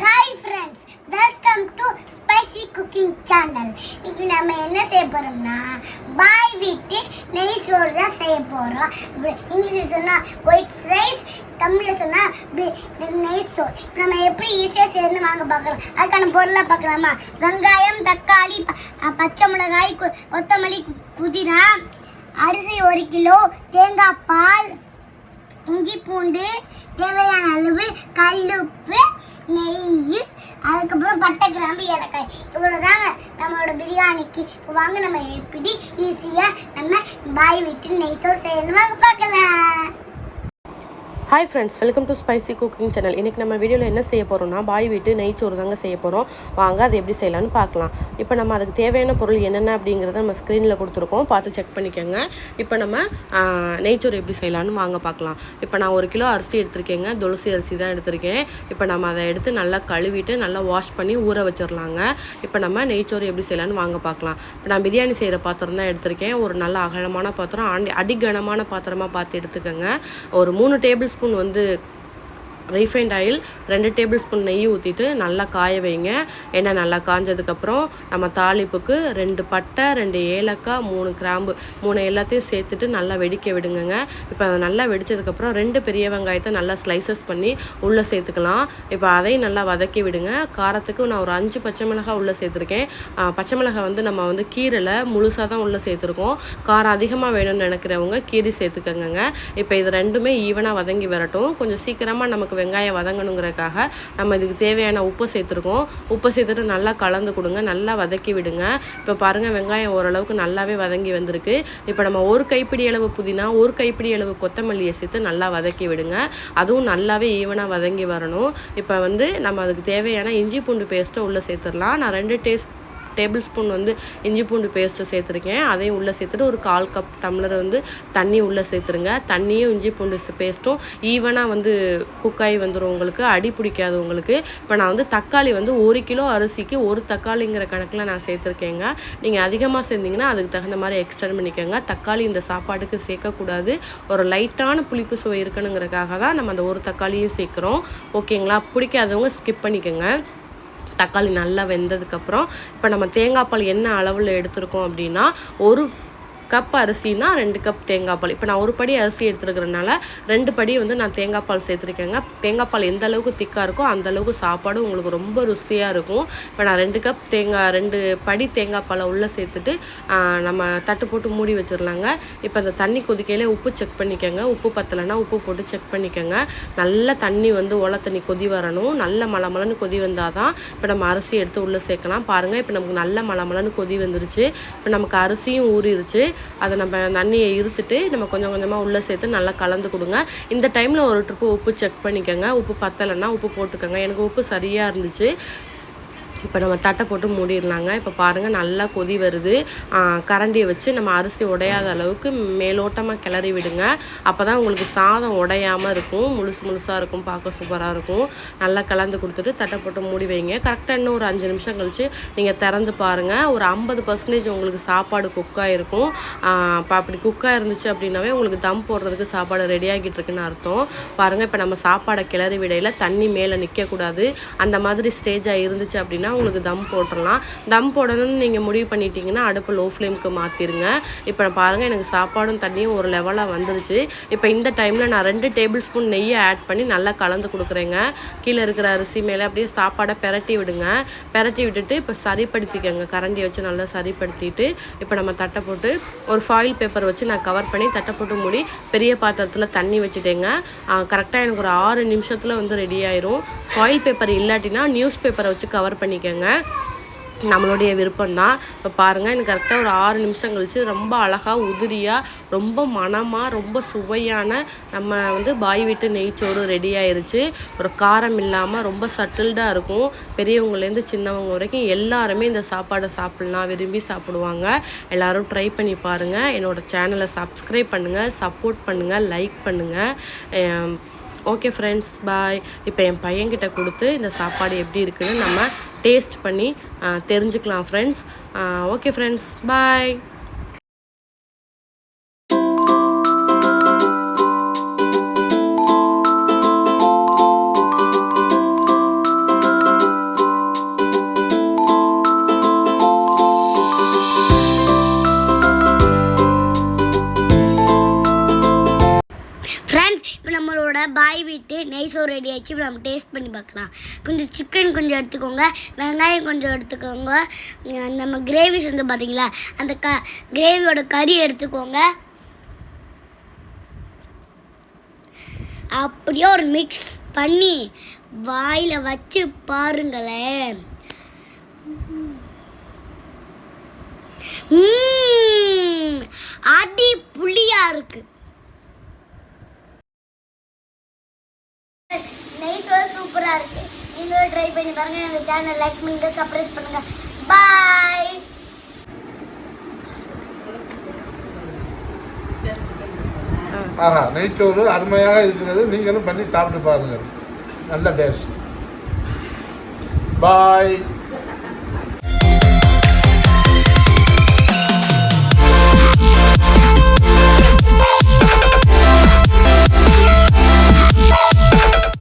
Hi friends welcome to spicy cooking channel இன்னைக்கு நம்ம என்ன செய்ய போறோம்னா பாய் வீட்டு நெய் சோறு தான் செய்ய போகிறோம் இங்கிலீஷில் சொன்னா ஒயிட் ரைஸ் தமிழில் சொன்னால் நெய் சோறு. இப்போ நம்ம எப்படி ஈஸியாக சேர்ந்து வாங்க பார்க்கலாம். அதுக்கான பொருளாக பார்க்கலாமா? வெங்காயம் தக்காளி பச்சை மிளகாய் கொத்தமல்லி புதினா அரிசி ஒரு கிலோ தேங்காய் பால் இஞ்சி பூண்டு தேவையான அளவு கல் உப்பு நெய் அதுக்கப்புறம் பட்டை கிராம்பு ஏலக்காய். இவ்வளோதாங்க நம்மளோட பிரியாணிக்கு. வாங்க நம்ம எப்படி ஈஸியாக நம்ம பாய் வீட்டில் நெய் சோறு செய்யணும்? பார்க்கலாம். Hi friends welcome to spicy cooking channel இன்றைக்கி நம்ம வீடியோவில் என்ன செய்ய போகிறோம்னா பாய் வீட்டு நெய்ச்சோறு தாங்க செய்ய போகிறோம் வாங்க அதை எப்படி செய்யலாம்னு பார்க்கலாம். இப்போ நம்ம அதுக்கு தேவையான பொருள் என்னென்ன அப்படிங்கிறத நம்ம ஸ்க்ரீனில் கொடுத்துருக்கோம். பார்த்து செக் பண்ணிக்கோங்க. இப்போ நம்ம நெய்ச்சோறு எப்படி செய்யலாம்னு வாங்க பார்க்கலாம். இப்போ நான் ஒரு கிலோ அரிசி எடுத்திருக்கேங்க. துளசி அரிசி தான் எடுத்திருக்கேன். இப்போ நம்ம அதை எடுத்து நல்லா கழுவிட்டு நல்லா வாஷ் பண்ணி ஊற வச்சிடலாங்க இப்போ நம்ம நெய்ச்சோறு எப்படி செய்யலாம்னு வாங்க பார்க்கலாம். இப்போ நான் பிரியாணி செய்கிற பாத்திரம் தான் எடுத்திருக்கேன். ஒரு நல்ல அகலமான பாத்திரம் அடி அடிகனமான பாத்திரமாக பார்த்து எடுத்துக்கோங்க. ஒரு மூணு டேபிள் ஸ்பூன் வந்து ரீஃபைண்ட் ஆயில் ரெண்டு டேபிள் ஸ்பூன் நெய் ஊற்றிட்டு நல்லா காய வைங்க. எண்ணெய் நல்லா காஞ்சதுக்கப்புறம் நம்ம தாளிப்புக்கு ரெண்டு பட்டை ரெண்டு ஏலக்காய் மூணு கிராம்பு மூணு எல்லாத்தையும் சேர்த்துட்டு நல்லா வெடிக்க விடுங்கங்க. இப்போ அதை நல்லா வெடிச்சதுக்கப்புறம் ரெண்டு பெரிய வெங்காயத்தை நல்லா ஸ்லைசஸ் பண்ணி உள்ளே சேர்த்துக்கலாம். இப்போ அதையும் நல்லா வதக்கி விடுங்க. காரத்துக்கு நான் ஒரு அஞ்சு பச்சை மிளகாய் உள்ளே சேர்த்துருக்கேன். பச்சை மிளகாய் வந்து நம்ம வந்து கீரையில் முழுசாக தான் உள்ளே சேர்த்துருக்கோம். காரம் அதிகமாக வேணும்னு நினைக்கிறவங்க கீரி சேர்த்துக்கோங்க இப்போ இது ரெண்டுமே ஈவனாக வதங்கி வரட்டும். கொஞ்சம் சீக்கிரமாக நமக்கு வெங்காயம் வதங்கணுங்கிறதுக்காக நம்ம இதுக்கு தேவையான உப்பு சேர்த்துருக்கோம். உப்பு சேர்த்துட்டு நல்லா கலந்து கொடுங்க. நல்லா வதக்கி விடுங்க. இப்போ பாருங்கள் வெங்காயம் ஓரளவுக்கு நல்லாவே வதங்கி வந்திருக்கு. இப்போ நம்ம ஒரு கைப்பிடி அளவு புதினா ஒரு கைப்பிடி அளவு கொத்தமல்லியை சேர்த்து நல்லா வதக்கி விடுங்க. அதுவும் நல்லாவே ஈவனாக வதங்கி வரணும். இப்போ வந்து நம்ம அதுக்கு தேவையான இஞ்சி பூண்டு பேஸ்ட்டை உள்ளே சேர்த்துடலாம். நான் ரெண்டு டேஸ்ட் டேபிள் ஸ்பூன் வந்து இஞ்சி பூண்டு பேஸ்ட்டு சேர்த்துருக்கேன். அதையும் உள்ளே சேர்த்துட்டு ஒரு கால் கப் டம்ளர் வந்து தண்ணி உள்ளே சேர்த்துருங்க. தண்ணியும் இஞ்சி பூண்டு பேஸ்ட்டும் ஈவனாக வந்து குக்காகி வந்துடும் உங்களுக்கு. அடி பிடிக்காது உங்களுக்கு. இப்போ நான் வந்து தக்காளி வந்து ஒரு கிலோ அரிசிக்கு ஒரு தக்காளிங்கிற கணக்கில் நான் சேர்த்துருக்கேங்க. நீங்கள் அதிகமாக சேர்ந்தீங்கன்னா அதுக்கு தகுந்த மாதிரி எக்ஸ்டெண்ட் பண்ணிக்கோங்க. தக்காளி இந்த சாப்பாட்டுக்கு சேர்க்கக்கூடாது. ஒரு லைட்டான புளிப்பு சுவை இருக்கணுங்கிறதுக்காக தான் நம்ம அந்த ஒரு தக்காளியும் சேர்க்குறோம். ஓகேங்களா? பிடிக்காதவங்க ஸ்கிப் பண்ணிக்கோங்க. தக்காளி நல்லா வெந்ததுக்கப்புறம் இப்போ நம்ம தேங்காய் பால் என்ன அளவில் எடுத்திருக்கோம் அப்படின்னா ஒரு கப் அரிசினா ரெண்டு கப் தேங்காய் பால். இப்போ நான் ஒரு படி அரிசி எடுத்துருக்கிறதுனால ரெண்டு படி வந்து நான் தேங்காய் பால் சேர்த்துருக்கேங்க. தேங்காய் பால் எந்த அளவுக்கு திக்காக இருக்கோ அந்த அளவுக்கு சாப்பாடு உங்களுக்கு ரொம்ப ருசியாக இருக்கும். இப்போ நான் ரெண்டு கப் தேங்காய் ரெண்டு படி தேங்காய் பாலை உள்ளே சேர்த்துட்டு நம்ம தட்டு போட்டு மூடி வச்சிடலாங்க இப்போ அந்த தண்ணி கொதிக்கையில் உப்பு செக் பண்ணிக்கோங்க. உப்பு பத்தலைன்னா உப்பு போட்டு செக் பண்ணிக்கோங்க. நல்ல தண்ணி வந்து ஓலை தண்ணி கொதி வரணும். நல்ல மலமலன்னு கொதி வந்தால் தான் இப்போ நம்ம அரிசி எடுத்து உள்ளே சேர்க்கலாம். பாருங்கள் இப்போ நமக்கு நல்ல மலமலன்னு கொதி வந்துருச்சு. இப்போ நமக்கு அரிசியும் ஊறிடுச்சு அதை நம்ம தண்ணியை இருத்துட்டு நம்ம கொஞ்சம் கொஞ்சமாக உள்ளே சேர்த்து நல்லா கலந்து கொடுங்க. இந்த டைமில் ஒரு ட்ரிப்பு உப்பு செக் பண்ணிக்கோங்க. உப்பு பத்தலைன்னா உப்பு போட்டுக்கோங்க. எனக்கு உப்பு சரியாக இருந்துச்சு. இப்போ நம்ம தட்டை போட்டு மூடிடலாங்க. இப்போ பாருங்கள் நல்லா கொதி வருது. கரண்டியை வச்சு நம்ம அரிசி உடையாத அளவுக்கு மேலோட்டமாக கிளறி விடுங்க. அப்போ தான் உங்களுக்கு சாதம் உடையாமல் இருக்கும். முழுசு முழுசாக இருக்கும். பார்க்க சூப்பராக இருக்கும். நல்லா கலந்து கொடுத்துட்டு தட்டை போட்டு மூடி வைங்க. கரெக்டாக இன்னும் ஒரு அஞ்சு நிமிஷம் கழித்து நீங்கள் திறந்து பாருங்கள் ஒரு ஐம்பது பர்சன்டேஜ் உங்களுக்கு சாப்பாடு குக்காக இருக்கும் இப்போ அப்படி குக்காக இருந்துச்சு அப்படின்னாவே உங்களுக்கு தம் போடுறதுக்கு சாப்பாடு ரெடி ஆகிட்டு இருக்குன்னு அர்த்தம். பாருங்கள் இப்போ நம்ம சாப்பாடை கிளறி விடையில தண்ணி மேலே நிற்கக்கூடாது அந்த மாதிரி ஸ்டேஜாக இருந்துச்சு அப்படின்னா உங்களுக்கு தம் போட்டுடலாம். தம் போடணும்னு நீங்கள் முடிவு பண்ணிட்டீங்கன்னா அடுப்பு லோ ஃப்ளேமுக்கு மாற்றிடுங்க இப்போ பாருங்கள் எனக்கு சாப்பாடும் தண்ணியும் ஒரு லெவலாக வந்துருச்சு. இப்போ இந்த டைமில் நான் ரெண்டு டேபிள் ஸ்பூன் நெய்யை ஆட் பண்ணி நல்லா கலந்து கொடுக்குறேங்க. கீழே இருக்கிற அரிசி மேலே அப்படியே சாப்பாடை பெரட்டி விடுங்க. பெரட்டி விட்டுட்டு இப்போ சரிப்படுத்திக்கோங்க. கரண்டி வச்சு நல்லா சரிப்படுத்திட்டு இப்போ நம்ம தட்டை போட்டு ஒரு ஃபாயில் பேப்பர் வச்சு நான் கவர் பண்ணி தட்டை போட்டு மூடி பெரிய பாத்திரத்தில் தண்ணி வச்சுட்டேங்க. கரெக்டாக எனக்கு ஒரு ஆறு நிமிஷத்தில் வந்து ரெடி ஆயிரும். ஃபாயில் பேப்பர் இல்லாட்டினா நியூஸ் பேப்பரை வச்சு கவர் பண்ணிக்க பண்ணிக்கோங்க நம்மளுடைய விருப்பம்தான். இப்போ பாருங்கள் எனக்கு கரெக்டாக ஒரு ஆறு நிமிஷம் கழித்து ரொம்ப அழகாக உதிரியாக ரொம்ப மனமாக ரொம்ப சுவையான நம்ம வந்து பாய் வீட்டு நெய்ச்சோறு ரெடி ஆயிருச்சு. ஒரு காரம் இல்லாமல் ரொம்ப சட்டில்டாக இருக்கும். பெரியவங்கலேருந்து சின்னவங்க வரைக்கும் எல்லாருமே இந்த சாப்பாடை சாப்பிட்லாம் விரும்பி சாப்பிடுவாங்க. எல்லோரும் ட்ரை பண்ணி பாருங்கள் என்னோடய சேனலை சப்ஸ்கிரைப் பண்ணுங்கள் சப்போர்ட் பண்ணுங்கள் லைக் பண்ணுங்கள் ஓகே ஃப்ரெண்ட்ஸ் பாய் இப்போ என் பையன்கிட்ட கொடுத்து இந்த சாப்பாடு எப்படி இருக்குன்னு நம்ம டேஸ்ட் பண்ணி தெரிஞ்சுக்கலாம் friends okay friends bye ready ஆச்சு. இப்போ நம்ம டேஸ்ட் பண்ணி பார்க்கலாம். கொஞ்சம் சிக்கன் கொஞ்சம் எடுத்துக்கோங்க. வெங்காயம் கொஞ்சம் எடுத்துக்கோங்க. நம்ம கிரேவி செஞ்சு பார்த்தீங்களா? அந்த க கிரேவியோட கறி எடுத்துக்கோங்க. அப்படியே ஒரு மிக்ஸ் பண்ணி வாயில் வச்சு பாருங்களேன். அடி புளியா இருக்கு. நெய் சோறு சூப்பரா இருக்கு. நீங்களும் ட்ரை பண்ணி பாருங்க. எங்க சேனல் லைக் பண்ணுங்க சப்ரைஸ் பண்ணுங்க. பாய் ஆஹா நெய்ச்சோறு அருமையாக இருக்கிறது. நீங்களும் பண்ணி சாப்பிட்டு பாருங்கள் நல்ல டேஸ்ட் பாய்